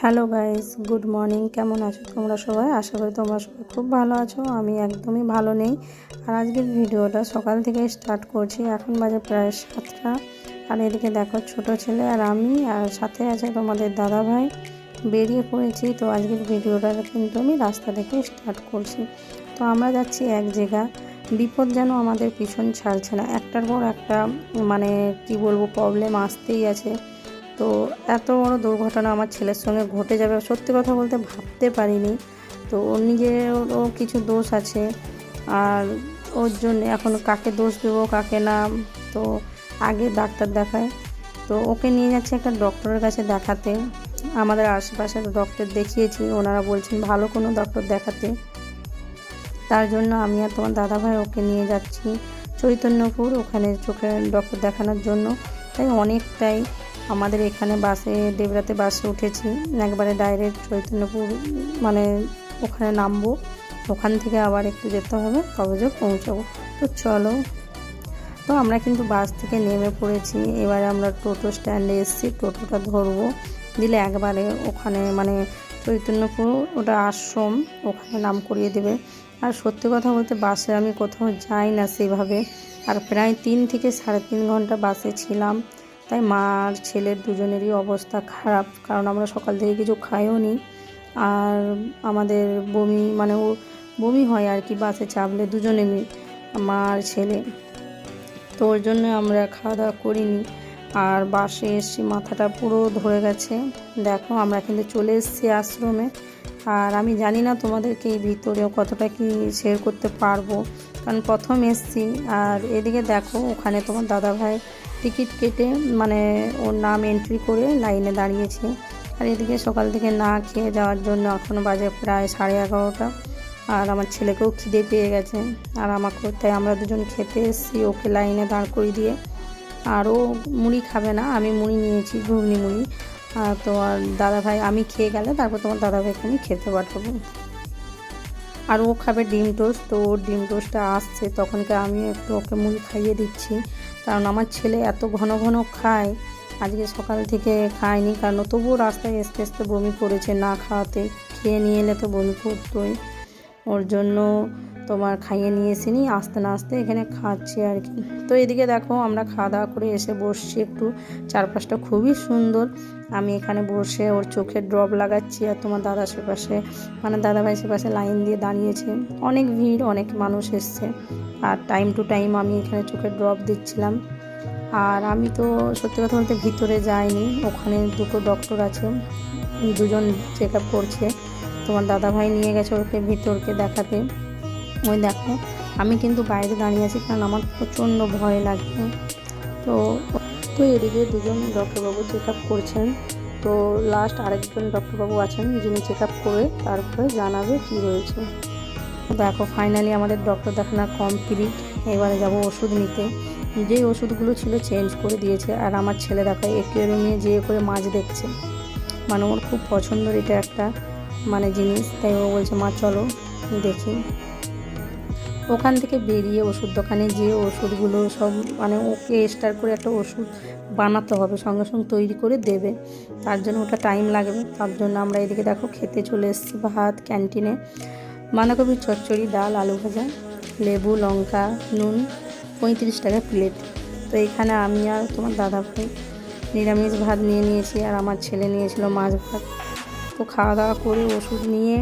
Hello guys good morning কেমন আছো তোমরা সবাই? আশা করি তোমরা সবাই খুব ভালো আছো। আমি একদমই ভালো নেই। আর আজকের ভিডিওটা সকাল থেকে স্টার্ট করছি। এখন বাজে প্রায় সাতটা। আর এদিকে দেখো, ছোট ছেলে আর আমি, আর সাথে আছে তোমাদের দাদা ভাই। বেরিয়ে পড়েছি। তো আজকের ভিডিওটা কিন্তু আমি রাস্তা থেকে স্টার্ট করছি। তো আমরা যাচ্ছি এক জায়গা। বিপদ যেন আমাদের পিছন ছাড়ছে না। একটার পর একটা মানে কি বলব প্রবলেম আসতেই আছে। তো এত বড় দুর্ঘটনা আমার ছেলের সঙ্গে ঘটে যাবে, সত্যি কথা বলতে ভাবতে পারিনি। তো ওর নিজেরও কিছু দোষ আছে, আর ওর জন্য এখন কাকে দোষ দেবো, কাকে না, তো আগে ডাক্তার দেখায়। তো ওকে নিয়ে যাচ্ছে একটা ডক্টরের কাছে দেখাতে। আমাদের আশেপাশের ডক্টর দেখিয়েছি, ওনারা বলছেন ভালো কোনো ডক্টর দেখাতে। তার জন্য আমি আর তোমার দাদাভাই ওকে নিয়ে যাচ্ছি। চৈতন্যপুর, ওখানে চোখের ডক্টর দেখানোর জন্য। তাই অনেকটাই আমাদের এখানে বাসে ডেবরাতে বাসে উঠেছি। একবারে ডাইরেক্ট চৈতন্যপুর মানে ওখানে নামবো। ওখান থেকে আবার একটু যেতে হবে, তবে যে পৌঁছাবো। তো চলো। তো আমরা কিন্তু বাস থেকে নেমে পড়েছি। এবারে আমরা টোটো স্ট্যান্ডে এসেছি। টোটোটা ধরবো। দিলে একবারে ওখানে মানে চৈতন্যপুর ওটা আশ্রম, ওখানে নাম করিয়ে দেবে। আর সত্যি কথা বলতে বাসে আমি কোথাও যাই না সেভাবে। আর প্রায় তিন থেকে সাড়ে তিন ঘণ্টা বাসে ছিলাম। তাই মা আর ছেলের দুজনেরই অবস্থা খারাপ, কারণ আমরা সকাল থেকে কিছু খাইও নি। আর আমাদের বমি মানে ও বমি হয় আর কি, বাসে চাপলে দুজনে মি আর ছেলে। তো ওর জন্য আমরা খাওয়া দাওয়া করিনি। আর বাসে এসছি মাথাটা পুরো ধরে গেছে। দেখো আমরা কিন্তু চলে এসেছি আশ্রমে। আর আমি জানি না তোমাদেরকে এই ভিতরে কতটা কি শেয়ার করতে পারব। কারণ প্রথম এসছি, আর এদিকে দেখো, ওখানে তোমার দাদা ভাই টিকিট কেটে মানে ওর নাম এন্ট্রি করে লাইনে দাঁড়িয়েছে। আর এদিকে সকাল থেকে না খেয়ে যাওয়ার জন্য এখনও বাজে প্রায় সাড়ে এগারোটা। আর আমার ছেলেকেও খিদে পেয়ে গেছে, আর আমাকে, তাই আমরা দুজন খেতে এসেছি ওকে লাইনে দাঁড় করিয়ে দিয়ে। আরও মুড়ি খাবে না, আমি মুড়ি নিয়েছি, ঘুগনি মুড়ি। তো আর দাদা ভাই আমি খেয়ে গেলে তারপর তোমার দাদা ভাইকে আমি খেতে পাঠাবো। আর ও খাবে ডিম টোস্ট, তো ওর ডিম টোস্টটা আসছে তখনকে আমি একটু ওকে মুড়ি খাইয়ে দিচ্ছি। কারণ আমার ছেলে এত ঘন ঘন খায়, আজকে সকাল থেকে খায়নি, কারণ তবুও রাস্তায় আস্তে আস্তে বমি করেছে না খাওয়াতে, খেয়ে নিয়ে এলে তো বমি করতোই। ওর জন্য তোমার খাইয়ে নিয়ে এসিনি আস্তে না আস্তে এখানে খাচ্ছি আর কি। তো এদিকে দেখো আমরা খাওয়া দাওয়া করে এসে বসছি একটু। চারপাশটা খুবই সুন্দর। আমি এখানে বসে ওর চোখে ড্রপ লাগাচ্ছি আর তোমার দাদা সেপাশে মানে দাদাভাই সেপাশে লাইন দিয়ে দাঁড়িয়েছে। অনেক ভিড়, অনেক মানুষ এসছে। আর টাইম টু টাইম আমি এখানে চোখে ড্রপ দিচ্ছিলাম। আর আমি তো সত্যি কথা বলতে ভিতরে যাইনি, ওখানে দুটো ডক্টর আছে, দুজন চেক আপ করছে। তোমার দাদাভাই নিয়ে গেছে ওকে ভিতরকে দেখাতে। ওই দেখো, আমি কিন্তু বাইরে দাঁড়িয়ে আছি কারণ আমার প্রচণ্ড ভয় লাগছে। তো তো এদিকে দুজন ডক্টরবাবু চেক আপ করছেন। তো লাস্ট আরেকজন ডক্টরবাবু আছেন যিনি চেক আপ করে তারপরে জানাবে কি রয়েছে দেখো ফাইনালি আমাদের ডক্টর দেখানো কমপ্লিট এবারে যাব ওষুধ নিতে। যেই ওষুধগুলো ছিল চেঞ্জ করে দিয়েছে। আর আমার ছেলে দেখো একুয়ারিয়ামে যেয়ে করে মাছ দেখছে। মানে ওর খুব পছন্দের এটা একটা মানে জিনিস। তাই ও বলছে, মা, চলো দেখি। ওখান থেকে বেরিয়ে ওষুধ দোকানে যেয়ে ওষুধগুলো সব মানে ওকে স্টার করে একটা ওষুধ বানাতে হবে, সঙ্গে সঙ্গে তৈরি করে দেবে। তার জন্য ওটা টাইম লাগবে। তার জন্য আমরা এদিকে দেখো খেতে চলে এসেছি ভাত ক্যান্টিনে বাঁধাকপি, চচ্চড়ি, ডাল, আলু ভাজা, লেবু, লঙ্কা, নুন, পঁয়ত্রিশ টাকা প্লেট তো এখানে আমি আর তোমার দাদা ভাই নিরামিষ ভাত নিয়ে নিয়েছি আর আমার ছেলে নিয়েছিল মাছ ভাত। তো খাওয়া দাওয়া করে ওষুধ নিয়ে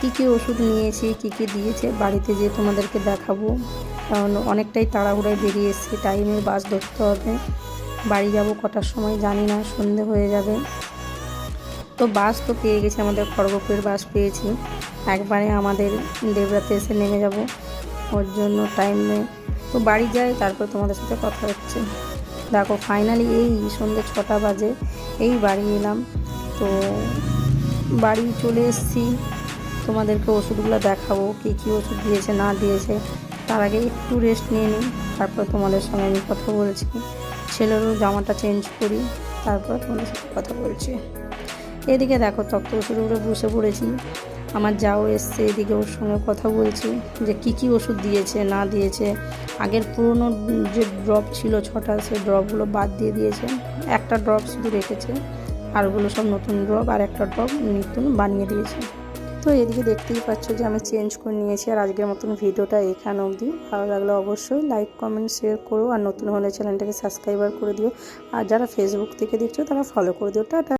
কী কী ওষুধ নিয়েছি, কী কী দিয়েছে, বাড়িতে যেয়ে তোমাদেরকে দেখাবো। কারণ অনেকটাই তাড়াহুড়ায় বেরিয়ে এসেছি টাইমে বাস ধরতে হবে। বাড়ি যাব কটার সময় জানি না, সন্ধে হয়ে যাবে। তো বাস তো পেয়ে গেছি, আমাদের খড়গপুরের বাস পেয়েছি। একবারে আমাদের দেবরাতে এসে নেমে যাব। ওর জন্য টাইম নেই। তো বাড়ি যাই, তারপর তোমাদের সাথে কথা হচ্ছে। দেখো ফাইনালি এই সন্ধ্যে ছটা বাজে, এই বাড়ি এলাম। তো বাড়ি চলে এসেছি। তোমাদেরকে ওষুধগুলো দেখাবো, কী কী ওষুধ দিয়েছে, না দিয়েছে। তার আগে একটু রেস্ট নিয়ে নিই, তারপর তোমাদের সঙ্গে আমি কথা বলছি। ছেলেরও জামাটা চেঞ্জ করি, তারপর তোমাদের সাথে কথা বলছি। এদিকে দেখো তক্ত ওষুধগুলো বসে পড়েছি। আমার যাও এসছে, এদিকে ওর সঙ্গে কথা বলছি, যে কি কি ওষুধ দিয়েছে, না দিয়েছে। আগের পুরনো যে ড্রপ ছিল ছটা সেই ড্রপগুলো বাদ দিয়ে দিয়েছে। একটা ড্রপ শুধু রেখেছে আরগুলো সব নতুন ড্রপ আর একটা ড্রপ নতুন বানিয়ে দিয়েছে। তো এদিকে দেখতেই পাচ্ছ যে আমি চেঞ্জ করে নিয়েছি আর আজকের মতন ভিডিওটা এখানে অবধি। ভালো লাগলে অবশ্যই লাইক কমেন্ট শেয়ার করো আর নতুন হলে চ্যানেলটাকে সাবস্ক্রাইবার করে দিও। আর যারা ফেসবুক থেকে দেখছ তারা ফলো করে দিও। টাটা।